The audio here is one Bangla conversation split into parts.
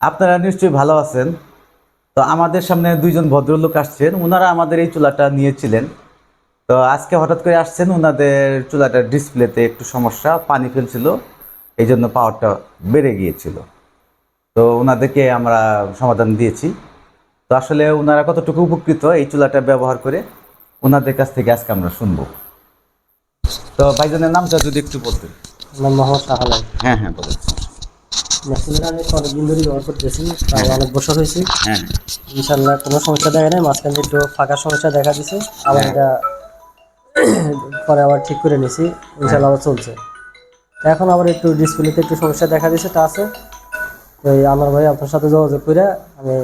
আপনারা নিশ্চয়ই ভালো আছেন। তো আমাদের সামনে দুইজন ভদ্রলোক আসছেন। ওনারা আমাদের এই চুলাটা নিয়েছিলেন। তো আজকে হঠাৎ করে আসছেন ওনাদের চুলাটার ডিসপ্লেতে একটু সমস্যা পানি ফেলছিল এই জন্য পাওয়ারটা বেড়ে গিয়েছিল। তো ওনাদেরকে আমরা সমাধান দিয়েছি। তো আসলে ওনারা কতটুকু উপকৃত এই চুলাটা ব্যবহার করে ওনাদের কাছ থেকে আজকে আমরা শুনব। তো ভাইজানের নামটা যদি একটু বলতেন। মোহাম্মদ হ্যাঁ হ্যাঁ বলুন। মেশিনটা আমি অনেকদিন ধরে ব্যবহার করতেছি প্রায় অনেক বছর হয়েছে। হ্যাঁ। ইনশাল্লাহ কোনো সমস্যা দেখা নেই মাঝখানে একটু ফাঁকা সমস্যা দেখা দিছে। আবার এটা পরে আবার ঠিক করে নিছি ইনশাল্লাহ আবার চলছে। তো এখন আবার একটু ডিসপ্লেতে একটু সমস্যা দেখা দিছে তা আছে। তো আমার ভাই আপনার সাথে যোগাযোগ করে আমি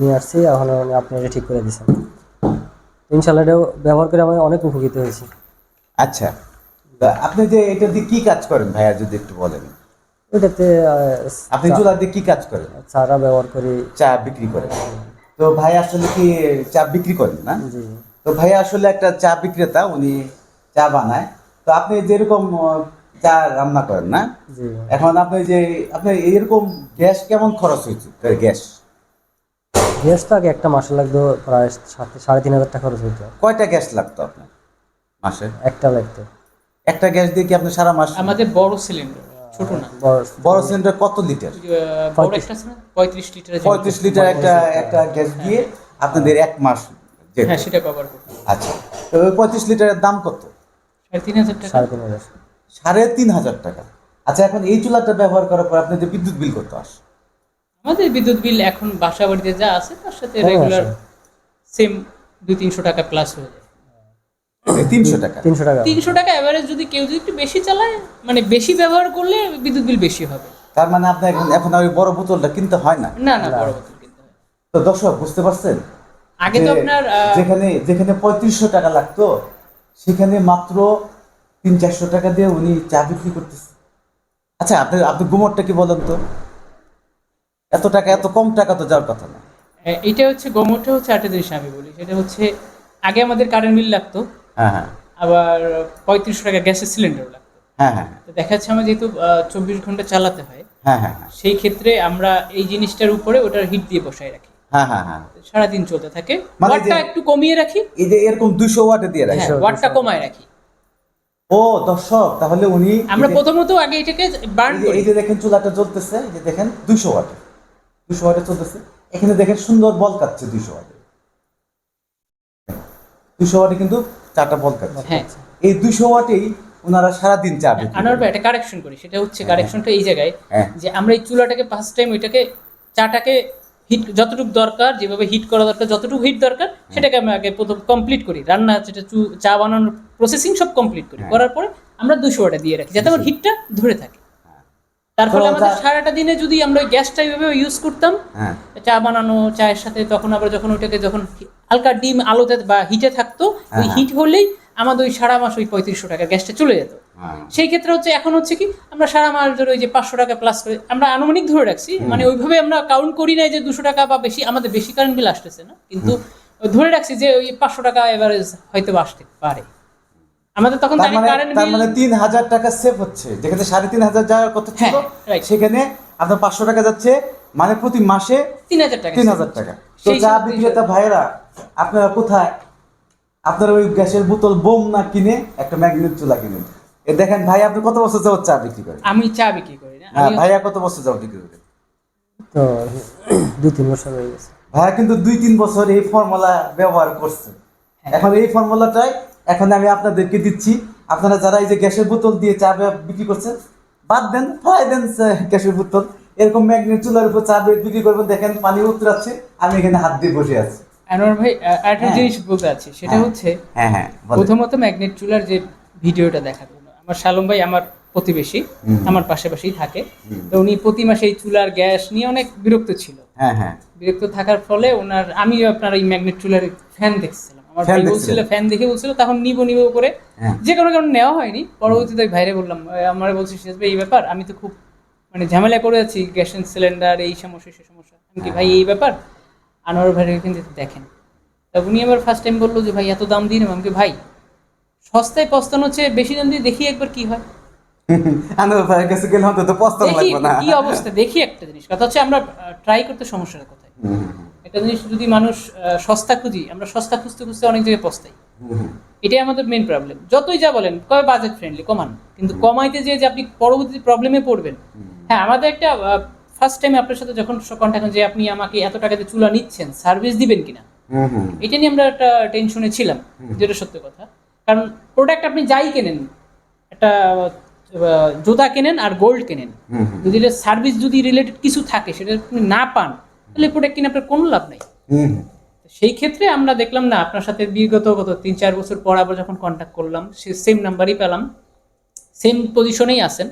নিয়ে আসছি এখন আপনি এটা ঠিক করে দিয়েছেন ইনশাল্লাহ এটা ব্যবহার করে আমি অনেক উপকৃত হয়েছি। আচ্ছা আপনি যে এটা দিয়ে কি কাজ করেন ভাইয়া যদি একটু বলেন? এটাতে আপনি চুলা দিয়ে কি কাজ করেন? চারা ব্যবহার করি। চা বিক্রি করেন। তো ভাই আসলে কি চা বিক্রি করেন না? তো ভাই আসলে একটা চা বিক্রেতা উনি চা বানায়। তো আপনি যেরকম চা রান্না করেন না? এখন আপনি যে আপনি এরকম গ্যাস কেমন খরচ হয়েছে? গ্যাস? গ্যাস তো আগে একটা মাসে লাগতো প্রায় সাত সাড়ে তিন হাজার টাকা খরচ হতো কয়টা গ্যাস লাগতো আপনার মাসে? একটা লাগতো। একটা গ্যাস দিয়ে কি আপনি সারা মাস আমাদের বড় সিলিন্ডার ছোট না। বড় বড় সিলিন্ডার কত লিটার? পঁয়ত্রিশ। লিটারের পঁয়ত্রিশ লিটার একটা একটা গ্যাস দিয়ে আপনাদের এক মাস হ্যাঁ সেটা কভার করতে আচ্ছা। তো ওই পঁয়ত্রিশ লিটারের দাম কত? সাড়ে তিন হাজার টাকা। সাড়ে তিন হাজার। সাড়ে তিন হাজার টাকা। আচ্ছা এখন এই চুলাটা ব্যবহার করার পর আপনাদের বিদ্যুৎ বিল করতে আসে? আমাদের বিদ্যুৎ বিল এখন বাসা বাড়িতে যা আছে তার সাথে হ্যাঁ, রেগুলার সেম দুই তিনশো টাকা প্লাস হয়ে যায়। তিনশো টাকা। তিনশো টাকা। তিনশো টাকা অ্যাভারেজ যদি কেউ যদি একটু বেশি চালায় মানে বেশি ব্যবহার করলে বিদ্যুৎ বিল বেশি হবে। তার মানে আপনার এখন এখন ওই বড় বোতলটা কিনতে হয় না? না না বড় বোতল কিনতে হয় তো দর্শক বুঝতে পারছেন? আগে তো আপনার যেখানে যেখানে পঁয়ত্রিশশো টাকা লাগতো সেখানে মাত্র তিন চারশো টাকা দিয়ে উনি চা বিক্রি করতেছে। আচ্ছা আপনি আপনি গুমরটা কি বলেন তো? এত টাকা এত কম টাকা তো যাওয়ার কথা না। এটা হচ্ছে গোমরটা হচ্ছে জিনিস আমি বলি। সেটা হচ্ছে আগে আমাদের কারেন্ট বিল লাগতো। হ্যাঁ হ্যাঁ। আবার পঁয়ত্রিশশো টাকা গ্যাসের সিলিন্ডার লাগতো। হ্যাঁ হ্যাঁ। তো দেখা যাচ্ছে আমার যেহেতু চব্বিশ ঘণ্টা চালাতে হয় হ্যাঁ হ্যাঁ হ্যাঁ। সেই ক্ষেত্রে আমরা এই জিনিসটার উপরে ওটার হিট দিয়ে বসায় রাখি। হ্যাঁ হ্যাঁ হ্যাঁ। সারাদিন চলতে থাকে। মানে ওয়াটটা একটু কমিয়ে রাখি। এই যে এরকম দুইশো ওয়াটে দিয়ে রাখে। হ্যাঁ ওয়াটটা কমায় রাখি। ও দর্শক তাহলে উনি আমরা প্রথমত আগে এটাকে বার্ন এই যে- করি। এই যে দেখেন চুলাটা জ্বলতেছে এই যে দেখেন দুইশো ওয়াটে। দুইশো ওয়াটে চলতেছে। এখানে দেখেন সুন্দর বল কাটছে দুইশো ওয়াটে। দুইশো ওয়াটে কিন্তু হ্যাঁ। এই দুশো ওয়াটেই ওনারা সারাদিন চা বিক্রি আনোয়ার ভাই একটা কারেকশন করি সেটা হচ্ছে কারেকশনটা এই জায়গায় হ্যাঁ। যে আমরা এই চুলাটাকে ফার্স্ট টাইম ওইটাকে চাটাকে হিট যতটুকু দরকার যেভাবে হিট করা দরকার যতটুকু হিট দরকার সেটাকে আমরা আগে প্রথম কমপ্লিট করি। রান্না যেটা চু- চা বানানোর প্রসেসিং সব কমপ্লিট করি। হ্যাঁ। করার পরে আমরা দুশো ওয়াটে দিয়ে রাখি যাতে আমার হিটটা ধরে থাকে। তার ফলে তো আমাদের সারাটা দিনে যদি আমরা ওই গ্যাসটা এইভাবে ইউজ করতাম হ্যাঁ। চা বানানো চায়ের সাথে তখন আবার যখন ওইটাকে যখন হালকা ডিম আলোতে বা হিটে থাকতো ওই হ্যাঁ। হিট হলেই আমাদের ওই সারা মাস ওই পঁয়ত্রিশশো টাকা গ্যাসটা চলে যেত। হ্যাঁ। সেই ক্ষেত্রে হচ্ছে এখন হচ্ছে কি আমরা সারা মাস ধরে ওই যে পাঁচশো টাকা প্লাস করে আমরা আনুমানিক ধরে রাখছি মানে ওইভাবে আমরা কাউন্ট করি না যে দুশো টাকা বা বেশি আমাদের বেশি কারেন্ট বিল আসতেছে না। কিন্তু ধরে রাখছি যে ওই পাঁচশো টাকা এভারেজ হয়তো আসতে পারে। আমাদের তখন তার মানে তার মানে তিন হাজার টাকা সেভ হচ্ছে। যেখানে সাড়ে তিন হাজার যাওয়ার কথা ছিল হ্যাঁ, সেখানে আপনার পাঁচশো টাকা যাচ্ছে মানে প্রতি মাসে তিন হাজার টাকা তিন হাজার টাকা। তো হিসাবে বিক্রেতা ভাইয়েরা আপনারা কোথায়? আপনারা ওই গ্যাসের বোতল বোম না কিনে একটা ম্যাগনেট চুলা কিনেন। এ দেখেন ভাই আপনি কত বছর যাবত চা বিক্রি করেন? আমি চা বিক্রি করি না হ্যাঁ ভাইয়া কত বছর যাবত বিক্রি করেন? তো দুই তিন বছর হয়ে গেছে। ভাইয়া কিন্তু দুই তিন বছর এই ফর্মুলা ব্যবহার করছে। হ্যাঁ। এখন এই ফর্মুলাটাই এখন আমি আপনাদেরকে দিচ্ছি। আপনারা যারা এই যে গ্যাসের বোতল দিয়ে চা বিক্রি করছেন বাদ দেন ফেলাই দেন গ্যাসের বোতল। এরকম ম্যাগনেট চুলার উপর চা বিক্রি করবেন দেখেন পানি উতরাচ্ছে আমি এখানে হাত দিয়ে বসে আছি। আনোয়ার ভাই আরেকটা হ্যাঁ। জিনিস বলতে আছে সেটা হ্যাঁ। হচ্ছে হ্যাঁ হ্যাঁ প্রথমত ম্যাগনেট চুলার যে ভিডিওটা জন্য। আমার শালম ভাই আমার প্রতিবেশী আমার পাশাপাশি থাকে। তো উনি প্রতি মাসে এই চুলার গ্যাস নিয়ে অনেক বিরক্ত ছিল। হ্যাঁ হ্যাঁ। বিরক্ত থাকার ফলে ওনার আমি আপনার এই ম্যাগনেট চুলার ফ্যান দেখছিলাম। ভাই বলছিল ফ্যান দেখে বলছিল তখন নিব নিব করে। হ্যাঁ। যে কোনো কারণে নেওয়া হয়নি। পরবর্তীতে ভাইরে বললাম আমার বলছি শেষ ভাই এই ব্যাপার আমি তো খুব মানে ঝামেলা করে আছি গ্যাস সিলিন্ডার এই সমস্যা সে সমস্যা। কি ভাই এই ব্যাপার? আনোয়ার ভাইয়ের এখান থেকে দেখেন। তা উনি আবার ফার্স্ট টাইম বলল যে ভাই এত দাম দিয়ে নেব? আমি ভাই সস্তায় পস্তানো হচ্ছে বেশি দাম দিয়ে দেখি একবার কি হয়। আনোয়ার ভাইয়ের কাছে গেলে অন্তত পস্তান দেখি লাগবে না। কি অবস্থা দেখি একটা জিনিস। কথা হচ্ছে আমরা ট্রাই করতে সমস্যাটা কোথায় একটা জিনিস যদি মানুষ সস্তা খুঁজি আমরা সস্তা খুঁজতে খুঁজতে অনেক জায়গায় পস্তাই। এটাই আমাদের মেন প্রবলেম যতই যা বলেন কবে বাজেট ফ্রেন্ডলি কমান। কিন্তু কমাইতে যেয়ে যে আপনি পরবর্তী প্রবলেমে পড়বেন। হ্যাঁ আমাদের একটা ফার্স্ট টাইম আপনার সাথে যখন কন্ট্যাক্ট যে আপনি আমাকে এত টাকাতে চুলা নিচ্ছেন সার্ভিস দিবেন কিনা। এটা নিয়ে আমরা একটা টেনশনে ছিলাম যেটা সত্য কথা। কারণ প্রোডাক্ট আপনি যাই কেনেন একটা জুতা কেনেন আর গোল্ড কেনেন। যদি সার্ভিস যদি রিলেটেড কিছু থাকে সেটা আপনি না পান তাহলে প্রোডাক্ট কিনে আপনার কোনো লাভ নাই। সেই ক্ষেত্রে আমরা দেখলাম না আপনার সাথে বিগত গত তিন চার বছর পর আবার যখন কন্ট্যাক্ট করলাম সে সেম নাম্বারই পেলাম সেম পজিশনেই আছেন।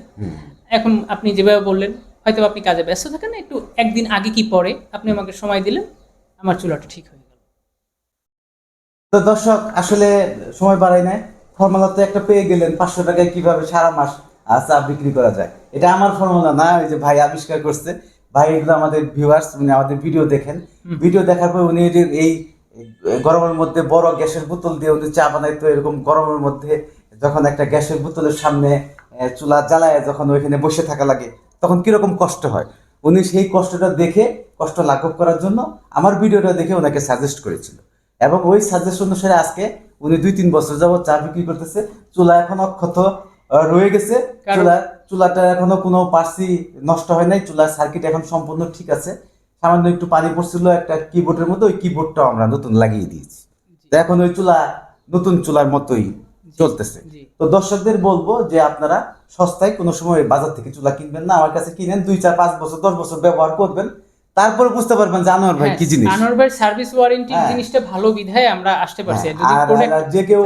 এখন আপনি যেভাবে বললেন হয়তো আপনি কাজে ব্যস্ত থাকেন একটু একদিন আগে কি পরে আপনি আমাকে সময় দিলেন আমার চুলাটা ঠিক হয়ে গেল। তো দর্শক আসলে সময় বাড়াই নাই। ফর্মুলা তো একটা পেয়ে গেলেন পাঁচশো টাকায় কীভাবে সারা মাস চা বিক্রি করা যায়। এটা আমার ফর্মুলা না ওই যে ভাই আবিষ্কার করছে। ভাই এগুলো আমাদের ভিউয়ার্স উনি আমাদের ভিডিও দেখেন। ভিডিও দেখার পর উনি এই যে এই গরমের মধ্যে বড় গ্যাসের বোতল দিয়ে উনি চা বানাইতো এরকম গরমের মধ্যে যখন একটা গ্যাসের বোতলের সামনে চুলা জ্বালায় যখন ওইখানে বসে থাকা লাগে তখন কীরকম কষ্ট হয়? উনি সেই কষ্টটা দেখে কষ্ট লাঘব করার জন্য আমার ভিডিওটা দেখে ওনাকে সাজেস্ট করেছিল। এবং ওই সাজেস্ট অনুসারে আজকে উনি দুই তিন বছর যাবত চা বিক্রি করতেছে চুলা এখন অক্ষত রয়ে গেছে। চুলা চুলাটা এখনও কোনো পার্সি নষ্ট হয় নাই। চুলার সার্কিট এখন সম্পূর্ণ ঠিক আছে। সামান্য একটু পানি পড়ছিল একটা কিবোর্ডের মধ্যে ওই কিবোর্ডটাও আমরা নতুন লাগিয়ে দিয়েছি। এখন ওই চুলা নতুন চুলার মতোই চলতেছে। তো দর্শকদের বলব যে আপনারা সস্তায় কোনো সময় বাজার থেকে চুলা কিনবেন না। আমার কাছে কিনেন দুই চার পাঁচ বছর দশ বছর ব্যবহার করবেন। তারপরে বুঝতে পারবেন যে আনোয়ার ভাই কি জিনিস। হ্যাঁ, আনোয়ার ভাই সার্ভিস ওয়ারেন্টি হ্যাঁ। জিনিসটা ভালো বিধায় আমরা আসতে পারছি। যদি আর যে কেউ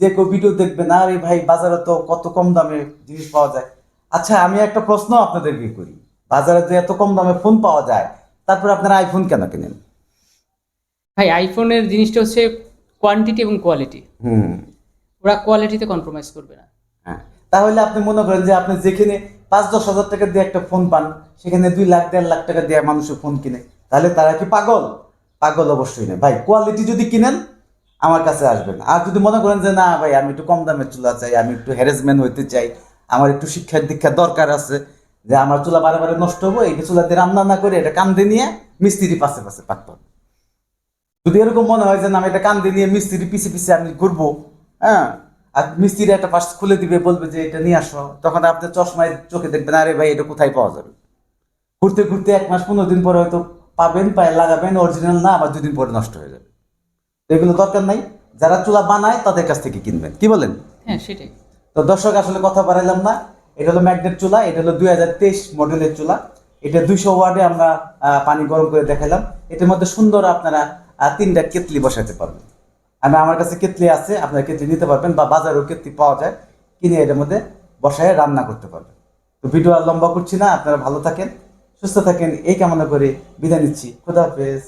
যে কেউ ভিডিও দেখবেন আরে ভাই বাজারে তো কত কম দামে জিনিস পাওয়া যায়। আচ্ছা আমি একটা প্রশ্ন আপনাদেরকে করি। বাজারে যে এত কম দামে ফোন পাওয়া যায় তারপরে আপনারা আইফোন কেন কেনেন? ভাই আইফোনের জিনিসটা হচ্ছে কোয়ান্টিটি এবং কোয়ালিটি হুম। ওরা কোয়ালিটিতে কম্প্রোমাইজ করবে না। হ্যাঁ। তাহলে আপনি মনে করেন যে আপনি যেখানে পাঁচ দশ হাজার টাকা দিয়ে একটা ফোন পান সেখানে দুই লাখ দেড় লাখ টাকা দিয়ে মানুষের ফোন কিনে তাহলে তারা কি পাগল? পাগল অবশ্যই না। ভাই কোয়ালিটি যদি কিনেন আমার কাছে আসবেন আর যদি মনে করেন যে, না ভাই, আমি একটু কম দামের চুলা চাই, আমি একটু হ্যারাসমেন্ট হইতে চাই, আমার একটু শিক্ষা দীক্ষা দরকার আছে, যে আমার চুলা বারে বারে নষ্ট হব, এই চুলা দিয়ে রান্না না করে এটা কান্দে নিয়ে মিস্ত্রি পাশে পাশে পাকতে যদি এরকম মনে হয় যে, না, আমি এটা কান্দে নিয়ে মিস্ত্রি পিছে পিছে আমি ঘুরবো হ্যাঁ আর মিস্ত্রি একটা পাশ খুলে দিবে, বলবে যে, এটা নিয়ে আসো, তখন আপনি চশমায় চোখে দেখবেন, আরে ভাই, এটা কোথায় পাওয়া যাবে? ঘুরতে ঘুরতে এক মাস, পনেরো দিন পরে হয়তো পাবেন, পায়ে লাগাবেন অরিজিনাল না, আবার দুদিন পরে নষ্ট হয়ে যাবে। এগুলো দরকার নাই। যারা চুলা বানায় তাদের কাছ থেকে কিনবেন। কি বলেন? হ্যাঁ সেটাই। তো দর্শক আসলে কথা বাড়াইলাম না। এটা হলো ম্যাগনেট চুলা এটা হলো দুই হাজার তেইশ মডেলের চুলা। এটা দুইশো ওয়ার্ডে আমরা পানি গরম করে দেখালাম। এটার মধ্যে সুন্দর আপনারা তিনটা কেতলি বসাতে পারবেন। আমি আমার কাছে কেতলি আছে আপনারা কেতলি নিতে পারবেন বা বাজারেও কেতলি পাওয়া যায়। কিনে এটার মধ্যে বসায় রান্না করতে পারবেন। তো ভিডিও আর লম্বা করছি না আপনারা ভালো থাকেন সুস্থ থাকেন। এই কামনা করে বিদায় নিচ্ছি। খুদা হাফেজ।